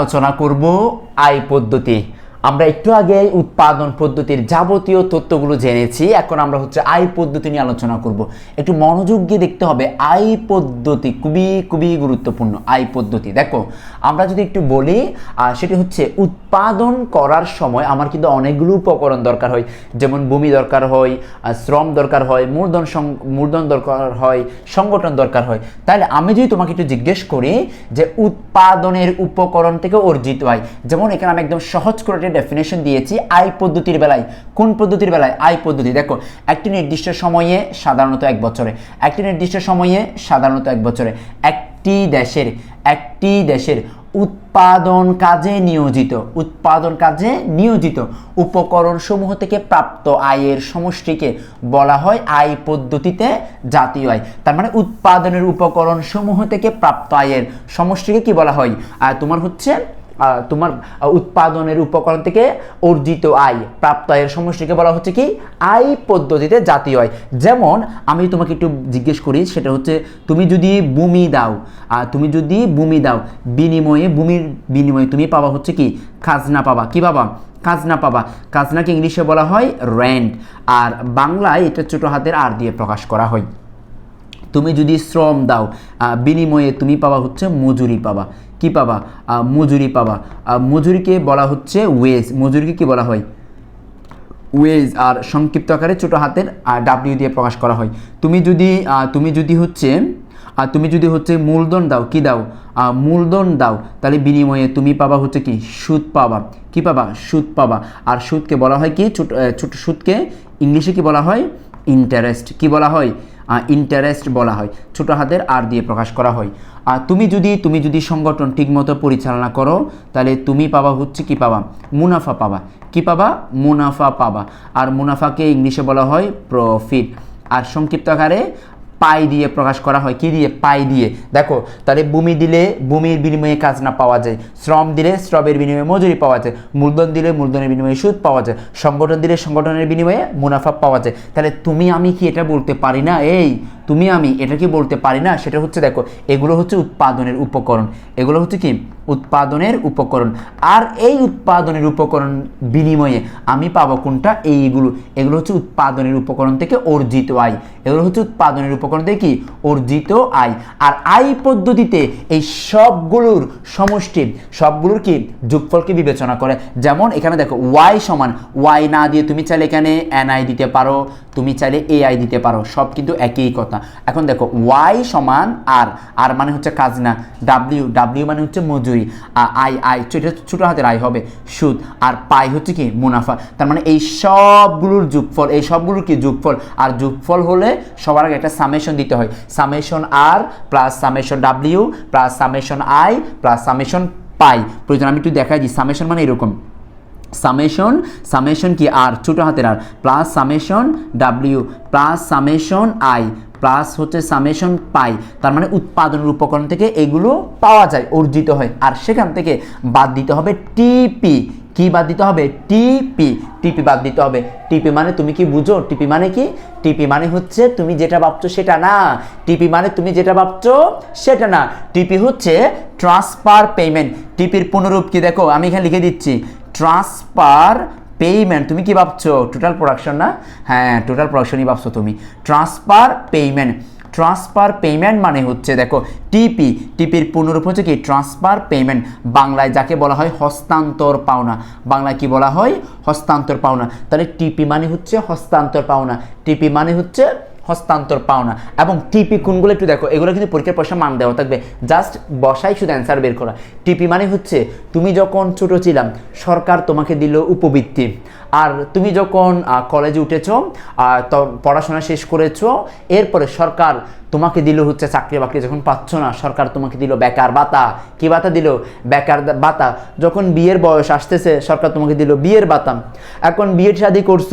আলোচনা করব আয় পদ্ধতি। আমরা একটু আগে উৎপাদন পদ্ধতির যাবতীয় তথ্যগুলো জেনেছি, এখন আমরা হচ্ছে আয় পদ্ধতি নিয়ে আলোচনা করব। একটু মনোযোগ দিয়ে দেখতে হবে আয় পদ্ধতি খুবই খুবই গুরুত্বপূর্ণ আয় পদ্ধতি। দেখো, আমরা যদি একটু বলি সেটি হচ্ছে উৎপাদন করার সময় আমার কিন্তু অনেকগুলো উপকরণ দরকার হয়। যেমন ভূমি দরকার হয় শ্রম দরকার হয়, মূলধন মূলধন দরকার হয়, সংগঠন দরকার হয়। তাহলে আমি যদি তোমাকে একটু জিজ্ঞেস করি যে উৎপাদনের উপকরণ থেকে অর্জিত হয় যেমন এখানে আমি একদম সহজ করে ডেফিনেশন দিয়েছি আয় পদ্ধতির বেলায়। কোন পদ্ধতির বেলায়? আয় পদ্ধতি। দেখো, একটি নির্দিষ্ট সময়ে সাধারণত এক বছরে। একটি নির্দিষ্ট সময়ে সাধারণত এক বছরে। একটি দেশের একটি দেশের উৎপাদন কাজে নিয়োজিত। উৎপাদন কাজে নিয়োজিত। উপকরণ সমূহ থেকে প্রাপ্ত আয়ের সমষ্টিকে বলা হয় আয় পদ্ধতিতে জাতীয় আয়। তার মানে উৎপাদনের উপকরণ সমূহ থেকে প্রাপ্ত আয়ের সমষ্টিকে কি বলা হয়? আর তোমার হচ্ছে তোমার উৎপাদনের উপকরণ থেকে অর্জিত আয়, প্রাপ্ত আয়ের সমষ্টিকে বলা হচ্ছে কি? আয় পদ্ধতিতে জাতীয় আয়। যেমন, আমি তোমাকে একটু জিজ্ঞেস করি, সেটা হচ্ছে তুমি যদি ভূমি দাও তুমি যদি ভূমি দাও, বিনিময়ে, ভূমির বিনিময়ে তুমি পাবা হচ্ছে কি? খাজনা পাবা। কি পাবা? খাজনা পাবা। খাজনাকে ইংলিশে বলা হয় র্যান্ড আর বাংলায় এটা ছোটো হাতের আর দিয়ে প্রকাশ করা হয়। তুমি যদি শ্রম দাও বিনিময়ে তুমি পাবা হচ্ছে মজুরি পাবা। কি পাবা? মজুরি পাবা। মজুরিকে বলা হচ্ছে ওয়েজ মজুরিকে কি বলা হয়? ওয়েজ আর সংক্ষিপ্ত আকারে ছোটো হাতের ডাব্লিউ দিয়ে প্রকাশ করা হয়। তুমি যদি তুমি যদি হচ্ছে আহ, তুমি যদি হচ্ছে মূলধন দাও কি দাও? মূলধন দাও তাহলে বিনিময়ে তুমি পাবা হচ্ছে কি? সুদ পাবা। কি পাবা? সুদ পাবা। আর সুদকে বলা হয় কি? ছোট ছোট সুদকে ইংলিশে কি বলা হয়? ইন্টারেস্ট কি বলা হয়? ইন্টারেস্ট বলা হয়। ছোট হাতের আর দিয়ে প্রকাশ করা হয়। আর তুমি যদি তুমি যদি সংগঠন ঠিকমতো পরিচালনা করো, তাহলে তুমি পাবা হচ্ছে কি পাবা? মুনাফা পাবা। কি পাবা? মুনাফা পাবা। আর মুনাফাকে ইংলিশে বলা হয় প্রফিট আর সংক্ষিপ্ত আকারে পাই দিয়ে প্রকাশ করা হয়। কি দিয়ে? পাই দিয়ে। দেখো, তাহলে ভূমি দিলে ভূমির বিনিময়ে কাজ না পাওয়া যায়। শ্রম দিলে শ্রমের বিনিময়ে মজুরি পাওয়া যায়। মূলধন দিলে মূলধনের বিনিময়ে সুদ পাওয়া যায়। সংগঠন দিলে সংগঠনের বিনিময়ে মুনাফা পাওয়া যায়। তাহলে তুমি, আমি কি এটা বলতে পারি না? এই তুমি, আমি এটা কি বলতে পারি না? সেটা হচ্ছে দেখো, এগুলো হচ্ছে উৎপাদনের উপকরণ। এগুলো হচ্ছে কি? উৎপাদনের উপকরণ। আর এই উৎপাদনের উপকরণ বিনিময়ে আমি পাবো কোনটা? এইগুলো। এগুলো হচ্ছে উৎপাদনের উপকরণ থেকে অর্জিত আয়। এগুলো হচ্ছে উৎপাদনের উপকরণ থেকে কি? অর্জিত আয়। আর আয় পদ্ধতিতে এই সবগুলোর সমষ্টি, সবগুলোর কি? যোগফলকে বিবেচনা করে। যেমন এখানে দেখো ওয়াই সমান ওয়াই না দিয়ে তুমি চাইলে এখানে এনআই দিতে পারো, তুমি চাইলে এআই দিতে পারো। সব কিন্তু একই কথা। এখন দেখো ওয়াই সমান আর আর মানে হচ্ছে কাজনা ডাব্লিউ ডাব্লিউ মানে হচ্ছে মজুরি আই আই এটা ছোটো হাতের আয় হবে সুদ, আর পাই হচ্ছে কি? মুনাফা, তার মানে এই সবগুলোর যোগফল, এই সবগুলোর কি যোগফল? আর যোগফল হলে সবার আগে একটা সামেশন দিতে হয় summation R plus summation W plus summation I plus summation pi. প্রয়োজন, আমি একটু দেখাই দিই সামেশন মানে এরকম। সামেশন সামেশন কি আর ছোটো হাতের R plus summation W plus summation I plus হচ্ছে সামেশন পাই তার মানে উৎপাদনের উপকরণ থেকে এগুলো পাওয়া যায়, অর্জিত হয়। আর সেখান থেকে বাদ দিতে হবে টিপি কি বাদ দিতে হবে? টিপি টিপি বাদ দিতে হবে। টিপি মানে তুমি কি বুঝো? টিপি মানে কি? টিপি মানে হচ্ছে তুমি যেটা ভাবছ সেটা না। টিপি মানে তুমি যেটা ভাবছ সেটা না। টিপি হচ্ছে ট্রান্সফার পেমেন্ট টিপির পুনরূপ কি দেখো? আমি এখানে লিখে দিচ্ছি। ট্রান্সফার পেইমেন্ট তুমি কি ভাবছ? টোটাল প্রোডাকশন না? হ্যাঁ টোটাল প্রোডাকশনই ভাবছ তুমি। ট্রান্সফার পেইমেন্ট ট্রান্সফার পেমেন্ট মানে হচ্ছে, দেখো টিপি টিপির পুনরূপ হচ্ছে কি? ট্রান্সফার পেমেন্ট বাংলায় যাকে বলা হয় হস্তান্তর পাওনা। বাংলায় কি বলা হয়? হস্তান্তর পাওনা। তাহলে টিপি মানে হচ্ছে হস্তান্তর পাওনা। টিপি মানে হচ্ছে হস্তান্তর পাওনা এবং টিপি কোনগুলো একটু দেখো, এগুলো কিন্তু পরীক্ষার পয়সা মান দেওয়া থাকবে। জাস্ট বসাই শুধু অ্যান্সার বের করা। টিপি মানে হচ্ছে, তুমি যখন ছোট ছিলাম, সরকার তোমাকে দিল উপবৃত্তি। আর তুমি যখন কলেজে উঠেছো পড়াশোনা শেষ করেছ, এরপরে সরকার তোমাকে দিল হচ্ছে চাকরি বাকরি যখন পাচ্ছ না, সরকার তোমাকে দিল বেকার ভাতা কি ভাতা দিল? বেকার ভাতা যখন বিয়ের বয়স আসতেছে, সরকার তোমাকে দিল বিয়ের ভাতা এখন বিয়ের শাদি করছ,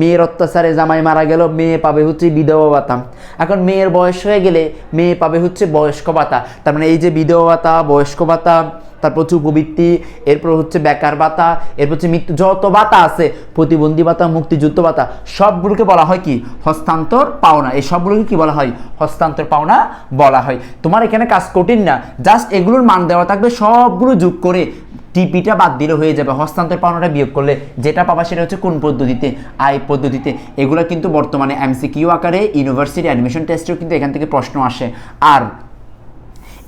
মেয়ের অত্যাচারে জামাই মারা গেল, মেয়ে পাবে হচ্ছে বিধবা ভাতা এখন মেয়ের বয়স হয়ে গেলে, মেয়ে পাবে হচ্ছে বয়স্ক ভাতা তার মানে এই যে বিধবা ভাতা বয়স্ক ভাতা তারপর হচ্ছে উপবৃত্তি এরপর হচ্ছে বেকার ভাতা, এরপর হচ্ছে মৃত্যু, যত ভাতা আছে, প্রতিবন্ধী ভাতা, মুক্তিযুদ্ধ ভাতা, সবগুলোকে বলা হয় কি? হস্তান্তর পাওনা। এই সবগুলোকে কি বলা হয়? হস্তান্তর পাওনা বলা হয়। তোমার এখানে কাজ কঠিন না। জাস্ট এগুলোর মান দেওয়া থাকবে, সবগুলো যোগ করে টিপিটা বাদ দিলে হয়ে যাবে। হস্তান্তর পাওনাটা বিয়োগ করলে যেটা পাবা সেটা হচ্ছে কোন পদ্ধতিতে? আই পদ্ধতিতে। এগুলো কিন্তু বর্তমানে এমসিকিউ আকারে ইউনিভার্সিটি অ্যাডমিশন টেস্টেও কিন্তু এখান থেকে প্রশ্ন আসে। আর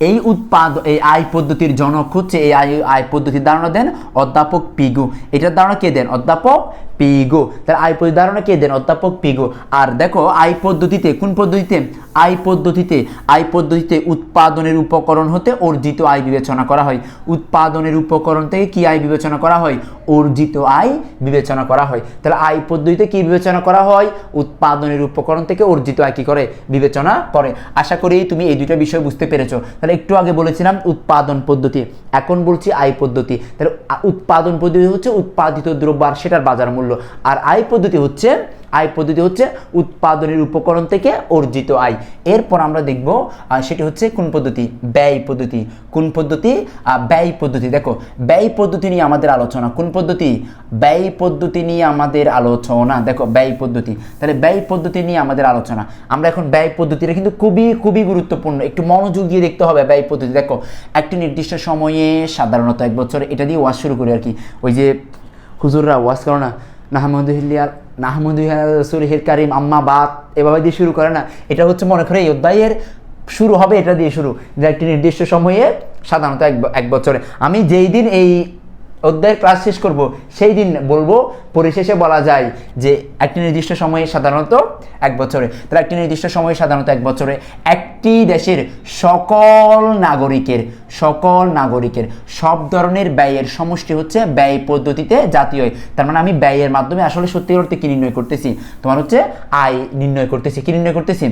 এই উৎপাদ, এই আয় পদ্ধতির জনক হচ্ছে এই আয় আয় পদ্ধতির ধারণা দেন অধ্যাপক পিগু। এটার ধারণা কে দেন? অধ্যাপক পিগো। তার আয় পদ্ধতির ধারণা কে দেন? অধ্যাপক পিগো। আর দেখো, আয় পদ্ধতিতে, কোন পদ্ধতিতে? আয় পদ্ধতিতে আয় পদ্ধতিতে উৎপাদনের উপকরণ হতে অর্জিত আয় বিবেচনা করা হয়। উৎপাদনের উপকরণ থেকে কি আয় বিবেচনা করা হয়? অর্জিত আয় বিবেচনা করা হয়। তাহলে আয় পদ্ধতিতে কি বিবেচনা করা হয়? উৎপাদনের উপকরণ থেকে অর্জিত আয় কি করে? বিবেচনা করে। আশা করি তুমি এই দুইটা বিষয় বুঝতে পেরেছ। তাহলে একটু আগে বলেছিলাম উৎপাদন পদ্ধতি। এখন বলছি আয় পদ্ধতি। তাহলে উৎপাদন পদ্ধতি হচ্ছে উৎপাদিত দ্রব্য আর সেটার বাজার মূল্য। আর আয় পদ্ধতি হচ্ছে আয় পদ্ধতি হচ্ছে উৎপাদনের উপকরণ থেকে অর্জিত আয়। এরপর আমরা দেখব সেটি হচ্ছে কোন পদ্ধতি? ব্যয় পদ্ধতি। কোন পদ্ধতি? ব্যয় পদ্ধতি। দেখো, ব্যয় পদ্ধতি নিয়ে আমাদের আলোচনা। কোন পদ্ধতি? ব্যয় পদ্ধতি নিয়ে আমাদের আলোচনা। দেখো, ব্যয় পদ্ধতি। তাহলে ব্যয় পদ্ধতি নিয়ে আমাদের আলোচনা। আমরা এখন ব্যয় পদ্ধতিটা কিন্তু খুবই খুবই গুরুত্বপূর্ণ। একটু মনোযোগ দিয়ে দেখতে হবে ব্যয় পদ্ধতি। দেখো, একটি নির্দিষ্ট সময়ে সাধারণত এক বছর এটা দিয়ে ওয়াজ শুরু করি আর কি। ওই যে হুজুররা ওয়াজ করো না নাহমদুল্লিয়ার নাহমদুল্লাহ কারিম, আম্মা বাত এভাবে দিয়ে শুরু করে না। এটা হচ্ছে মনে করে এই অধ্যায়ের শুরু হবে এটা দিয়ে শুরু। যে একটি নির্দিষ্ট সময়ে সাধারণত এক এক বছরে। আমি যেই দিন এই অধ্যায়ের ক্লাস শেষ করব, সেই দিন বলব, পরিশেষে বলা যায় যে একটি নির্দিষ্ট সময়ে সাধারণত এক বছরে। তাহলে একটি নির্দিষ্ট সময়ে সাধারণত এক বছরে একটি দেশের সকল নাগরিকের সকল নাগরিকের, সব ধরনের ব্যয়ের সমষ্টি হচ্ছে ব্যয় পদ্ধতিতে জাতীয়। তার মানে আমি ব্যয়ের মাধ্যমে আসলে সত্যি অর্থে কি নির্ণয় করতেছি? তোমার হচ্ছে আয় নির্ণয় করতেছি। কি নির্ণয় করতেছি?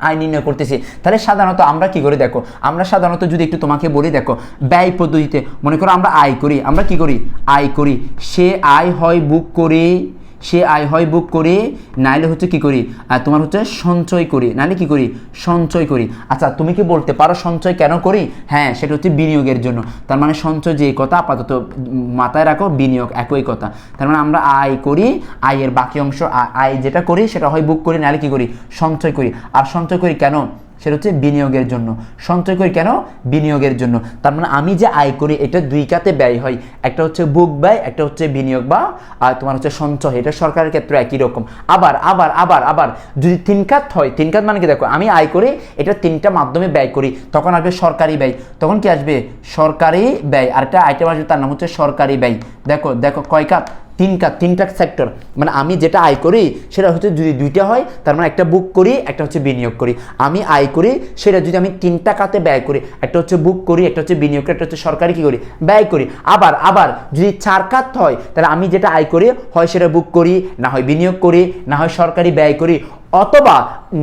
আয় নির্ণয় করতেছি। তাহলে সাধারণত আমরা কি করি দেখো? আমরা সাধারণত যদি একটু তোমাকে বলি দেখো, ব্যয় পদ্ধতিতে মনে করো আমরা আয় করি। আমরা কি করি? আয় করি। সে আয় হয় বুক করি সে আয় হয় বুক করি, নাইলে হচ্ছে কি করি? আর তোমার হচ্ছে সঞ্চয় করি। নাইলে কি করি? সঞ্চয় করি। আচ্ছা তুমি কি বলতে পারো সঞ্চয় কেন করি? হ্যাঁ সেটা হচ্ছে বিনিয়োগের জন্য। তার মানে সঞ্চয় যে কথা, আপাতত মাথায় রাখো, বিনিয়োগ একই কথা। তার মানে আমরা আয় করি, আয়ের বাকি অংশ, আয় যেটা করি, সেটা হয় বুক করি নাহলে কি করি? সঞ্চয় করি। আর সঞ্চয় করি কেন? সেটা হচ্ছে বিনিয়োগের জন্য। সঞ্চয় করি কেন? বিনিয়োগের জন্য। তার মানে আমি যে আয় করি, এটা দুই কাতে ব্যয় হয়। একটা হচ্ছে বুক ব্যয়, একটা হচ্ছে বিনিয়োগ বা, আর তোমার হচ্ছে সঞ্চয়। এটা সরকারের ক্ষেত্রে একই রকম। আবার আবার আবার আবার যদি তিন খাত হয়, তিন খাত মানে কি দেখো, আমি আয় করি, এটা তিনটা মাধ্যমে ব্যয় করি। তখন আসবে সরকারি ব্যয়। তখন কি আসবে? সরকারি ব্যয়। আর একটা আইটেম আসবে, তার নাম হচ্ছে সরকারি ব্যয়। দেখো দেখো, কয় খাত তিন তিনটা সেক্টর মানে আমি যেটা আয় করি, সেটা হচ্ছে যদি দুইটা হয়, তার মানে একটা বুক করি, একটা হচ্ছে বিনিয়োগ করি। আমি আয় করি, সেটা যদি আমি তিনটা কাতে ব্যয় করি, একটা হচ্ছে বুক করি, একটা হচ্ছে বিনিয়োগ করি, একটা হচ্ছে সরকারি কী করি? ব্যয় করি। আবার আবার যদি চার কাত হয়, তাহলে আমি যেটা আয় করি, হয় সেটা বুক করি, না হয় বিনিয়োগ করি, না হয় সরকারি ব্যয় করি অথবা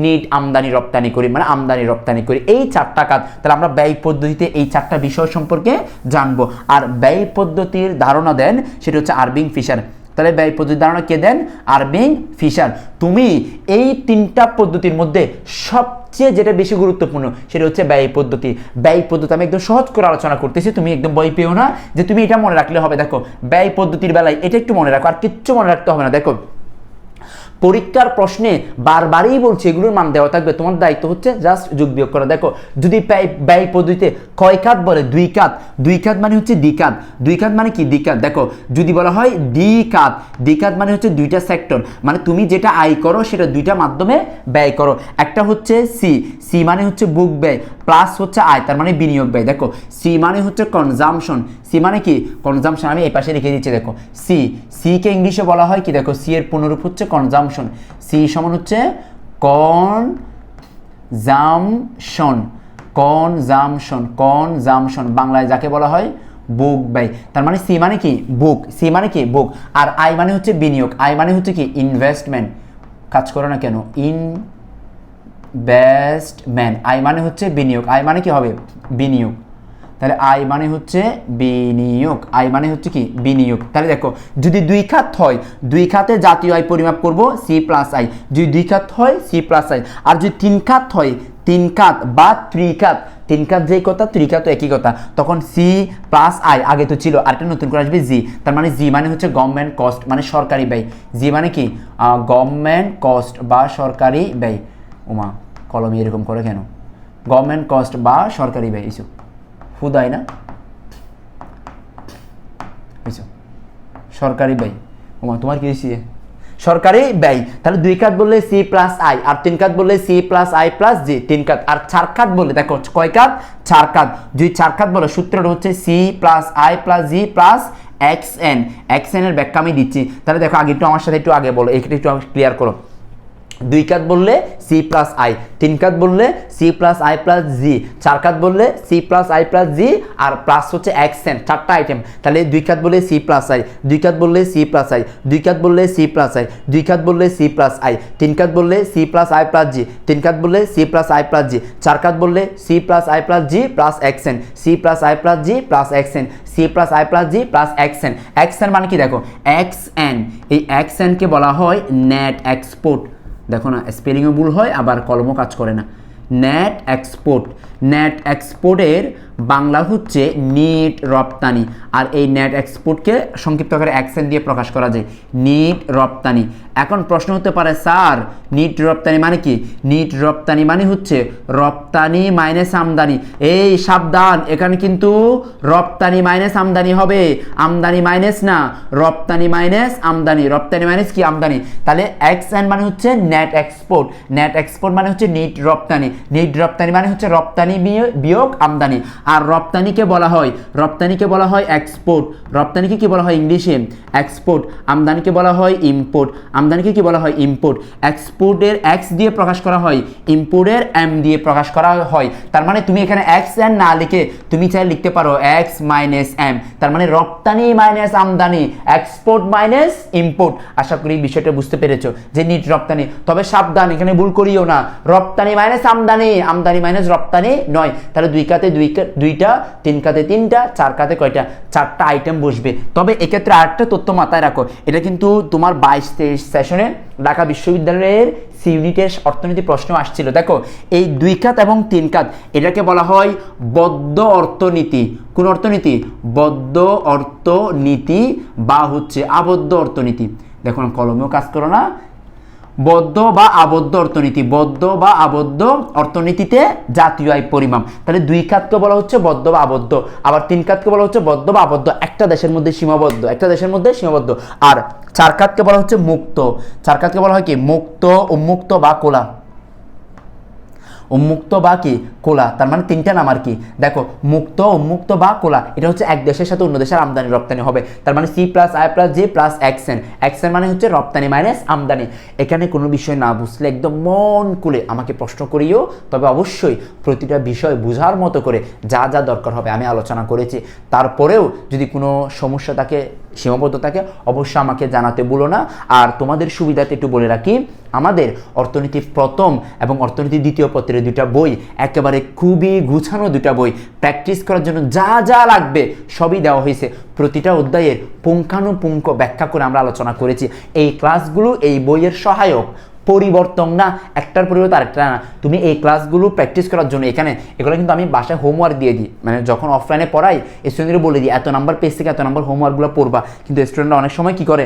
নিট আমদানি, রপ্তানি করি মানে আমদানি, রপ্তানি করি, এই চারটা কাজ, তাহলে আমরা ব্যয় পদ্ধতিতে এই চারটা বিষয় সম্পর্কে জানব। আর ব্যয় পদ্ধতির ধারণা দেন, সেটা হচ্ছে আরবিং ফিশার তাহলে ব্যয় পদ্ধতির ধারণা কে দেন? আরবিং ফিশার তুমি এই তিনটা পদ্ধতির মধ্যে সবচেয়ে যেটা বেশি গুরুত্বপূর্ণ, সেটা হচ্ছে ব্যয় পদ্ধতি। ব্যয় পদ্ধতি আমি একদম সহজ করে আলোচনা করতেছি, তুমি একদম বই পেও না যে তুমি এটা মনে রাখলে হবে। দেখো, ব্যয় পদ্ধতির বেলায় এটা একটু মনে রাখো, আর কিচ্ছু মনে রাখতে হবে না। দেখো পরীক্ষার প্রশ্নে বারবারই বলছে এগুলোর মান দেওয়া থাকবে। তোমার দায়িত্ব হচ্ছে জাস্ট যোগ বিয়োগ করা। দেখো, যদি ব্যয় পদ্ধতিতে কয় কাত বলে? দুই কাত দুই কাত মানে হচ্ছে দ্বিকাত দুই কাত মানে কি? দ্বিকাত দেখো, যদি বলা হয় দ্বিকাত দ্বিকাত মানে হচ্ছে দুইটা সেক্টর মানে তুমি যেটা আয় করো, সেটা দুইটা মাধ্যমে ব্যয় করো। একটা হচ্ছে সি সি মানে হচ্ছে বুক ব্যয় প্লাস হচ্ছে আয়, তার মানে বিনিয়োগ ব্যয়। দেখো সি মানে হচ্ছে কনজামশন সি মানে কি? কনজামশন আমি এই পাশে লিখে দিচ্ছি, দেখো। সি সি কে ইংলিশে বলা হয় কি? দেখো সি এর পুনরূপ হচ্ছে কনজামশন সি সমান হচ্ছে কন জামশন কনজামশন কনজামশন বাংলায় যাকে বলা হয় বুক বাই তার মানে সি মানে কি? বুক সি মানে কি? বুক আর আই মানে হচ্ছে বিনিয়োগ। আই মানে হচ্ছে কি? ইনভেস্টমেন্ট কাজ করো না কেন? ইন ইনভেস্টমেন্ট আই মানে হচ্ছে বিনিয়োগ। আই মানে কি হবে? বিনিয়োগ। তাহলে আই মানে হচ্ছে বিনিয়োগ। আই মানে হচ্ছে কি? বিনিয়োগ। তাহলে দেখো, যদি দুই খাত হয়, দুই খাতে জাতীয় আয় পরিমাপ করব সি প্লাস আই যদি দুই খাত হয় সি প্লাস আই আর যদি তিন খাত হয়, তিন খাত বা ত্রিখাত, তিন খাত যেই কথা ত্রিখাত একই কথা। তখন সি প্লাস আই আগে তো ছিল, আরেকটা নতুন করে আসবে জি তার মানে জি মানে হচ্ছে গভর্নমেন্ট কস্ট মানে সরকারি ব্যয়। জি মানে কি? গভর্নমেন্ট কস্ট বা সরকারি ব্যয়। ওমা কলমে এরকম করে কেন? গভর্নমেন্ট কস্ট বা সরকারি ব্যয় ইস্যু হুদাই না? বুঝছ? সরকারি ব্যয়। ওমা, তোমার কি হয়েছে? সরকারি ব্যয়। তাহলে দুই কাত বললে সি প্লাস আই, আর তিন কাত বললে C plus I plus G, তিন কাত আর চার কাত বললে, দেখো, কয় কাত চার কাত যদি চার কাত বলে, সূত্রটা হচ্ছে C plus I plus G plus X N. X N এর ব্যাখ্যা আমি দিচ্ছি। তাহলে দেখো, আগে একটু আমার সাথে একটু আগে বলো এইটা একটু ক্লিয়ার করো। দুই কাত বললে সি প্লাস আই তিন কাত বললে C plus I plus G চার কাত বললে C plus I plus G R plus হচ্ছে এক্সেন চারটা আইটেম তাহলে দুই কাত বললে সি প্লাস আই দুই কাত বললে সি প্লাস আই দুই কাত বললে সি প্লাস আই দুই কাত বললে সি প্লাস আই তিন কাত বললে C plus I plus G তিন কাত বললে C plus I plus G চার কাত বললে C plus I plus G plus X N C plus I plus G plus X N C plus I plus G plus X N X N মানে কি দেখো X N এই X এনকে বলা হয় নেট এক্সপোর্ট দেখো না স্পেলিংও ভুল হয় আবার কলমও কাজ করে না। নেট এক্সপোর্ট নেট এক্সপোর্টের বাংলা হচ্ছে নিট রপ্তানি। আর এই নেট এক্সপোর্টকে সংক্ষিপ্ত আকারে অ্যাকসেন্ট দিয়ে প্রকাশ করা যায়। নিট রপ্তানি। এখন প্রশ্ন হতে পারে, স্যার নিট রপ্তানি মানে কি? নিট রপ্তানি মানে হচ্ছে রপ্তানি মাইনাস আমদানি। এই সাবধান, এখানে কিন্তু রপ্তানি মাইনাস আমদানি হবে। আমদানি মাইনাস না, রপ্তানি মাইনাস আমদানি। রপ্তানি মাইনাস কি? আমদানি। তাহলে এক্স মানে হচ্ছে নেট এক্সপোর্ট নেট এক্সপোর্ট মানে হচ্ছে নিট রপ্তানি। নিট রপ্তানি মানে হচ্ছে রপ্তানি বিয়- বিয়োগ আমদানি। আর রপ্তানিকে বলা হয়, রপ্তানিকে বলা হয় এক্সপোর্ট রপ্তানিকে কি বলা হয় ইংলিশে? এক্সপোর্ট আমদানিকে বলা হয় ইম্পোর্ট আমদানিকে কি বলা হয় ইম্পোর্ট এক্সপোর্টের এক্স দিয়ে প্রকাশ করা হয় ইম্পোর্টের এম দিয়ে প্রকাশ করা হয়। তার মানে তুমি এখানে এক্স এন না লিখে তুমি চাই লিখতে পারো এক্স মাইনাস এম তার মানে রপ্তানি মাইনাস আমদানি এক্সপোর্ট মাইনাস ইম্পোর্ট আশা করি বিষয়টা বুঝতে পেরেছ যে নিট রপ্তানি। তবে সাবধান, এখানে ভুল করিও না। রপ্তানি মাইনাস আমদানি আমদানি মাইনাস রপ্তানি নয়। তাহলে দুই কাতে দুই দুইটা, তিন কাতে তিনটা, চার কাতে কয়টা? চারটা আইটেম বসবে। তবে এক্ষেত্রে আরেকটা তথ্য মাথায় রাখো। এটা কিন্তু তোমার বাইশ তেইশ সেশনে ঢাকা বিশ্ববিদ্যালয়ের সি ইউনিটের অর্থনীতি প্রশ্ন আসছিল। দেখো, এই দুই খাত এবং তিন কাত, এটাকে বলা হয় বদ্ধ অর্থনীতি। কোন অর্থনীতি? বদ্ধ অর্থনীতি বা হচ্ছে আবদ্ধ অর্থনীতি। দেখো, কলমেও কাজ করো না বদ্ধ বা আবদ্ধ অর্থনীতি, বদ্ধ বা আবদ্ধ অর্থনীতিতে জাতীয় আয় পরিমাপ। তাহলে দুই খাতকে বলা হচ্ছে বদ্ধ বা আবদ্ধ। আবার তিন খাতকে বলা হচ্ছে বদ্ধ বা আবদ্ধ। একটা দেশের মধ্যে সীমাবদ্ধ, একটা দেশের মধ্যে সীমাবদ্ধ। আর চার খাতকে বলা হচ্ছে মুক্ত। চার খাতকে বলা হয় কি? মুক্ত, উন্মুক্ত বা কোলা। উন্মুক্ত বা কি? কোলা। তার মানে তিনটা নাম আর কি। দেখো, মুক্ত, উন্মুক্ত বা কোলা, এটা হচ্ছে এক দেশের সাথে অন্য দেশের আমদানি, রপ্তানি হবে। তার মানে C plus I plus J plus X N X N মানে হচ্ছে রপ্তানি মাইনাস আমদানি। এখানে কোনো বিষয় না বুঝলে একদম মন খুলে আমাকে প্রশ্ন করিও। তবে অবশ্যই প্রতিটা বিষয় বোঝার মতো করে যা যা দরকার হবে আমি আলোচনা করেছি। তারপরেও যদি কোনো সমস্যা থাকে, সীমাবদ্ধ থাকে, অবশ্যই আমাকে জানাতে বলো না। আর তোমাদের সুবিধাতে একটু বলে রাখি আমাদের অর্থনীতি প্রথম এবং অর্থনীতি দ্বিতীয় পত্রের দুটা বই, একেবারে খুবই গুছানো দুটা বই প্র্যাকটিস করার জন্য যা যা লাগবে সবই দেওয়া হয়েছে। প্রতিটা অধ্যায়ের পুঙ্খানুপুঙ্খ ব্যাখ্যা করে আমরা আলোচনা করেছি। এই ক্লাসগুলো এই বইয়ের সহায়ক পরিবর্তন না, একটার পরিবর্তে আরেকটা না। তুমি এই ক্লাসগুলো প্র্যাকটিস করার জন্য এখানে, এগুলো কিন্তু আমি বাসায় হোমওয়ার্ক দিয়ে দিই। মানে যখন অফলাইনে পড়াই স্টুডেন্টদের বলে দিই, এত নাম্বার পেজ থেকে এত নাম্বার হোমওয়ার্কগুলো পড়বা। কিন্তু স্টুডেন্টরা অনেক সময় কি করে?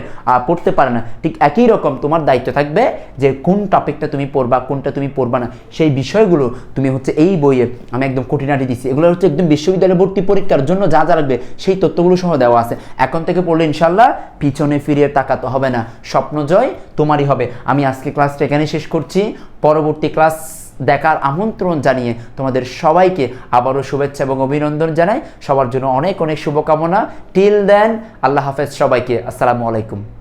পড়তে পারে না। ঠিক একই রকম তোমার দায়িত্ব থাকবে যে কোন টপিকটা তুমি পড়বা, কোনটা তুমি পড়বা না। সেই বিষয়গুলো তুমি হচ্ছে এই বইয়ে, আমি একদম খুঁটিনাটি দিচ্ছি। এগুলো হচ্ছে একদম বিশ্ববিদ্যালয়ে ভর্তি পরীক্ষার জন্য যা যা লাগবে, সেই তথ্যগুলো সহ দেওয়া আছে। এখন থেকে পড়লে ইনশাল্লাহ পিছনে ফিরিয়ে তাকাতে হবে না। স্বপ্ন জয় তোমারই হবে। আমি আজকে ক্লাসটা এখানে শেষ করছি। পরবর্তী ক্লাস দেখার আমন্ত্রণ জানিয়ে তোমাদের সবাইকে আবারও শুভেচ্ছা এবং অভিনন্দন জানাই। সবার জন্য অনেক অনেক শুভকামনা। টিল দেন আল্লাহ হাফেজ সবাইকে। আসসালামু আলাইকুম।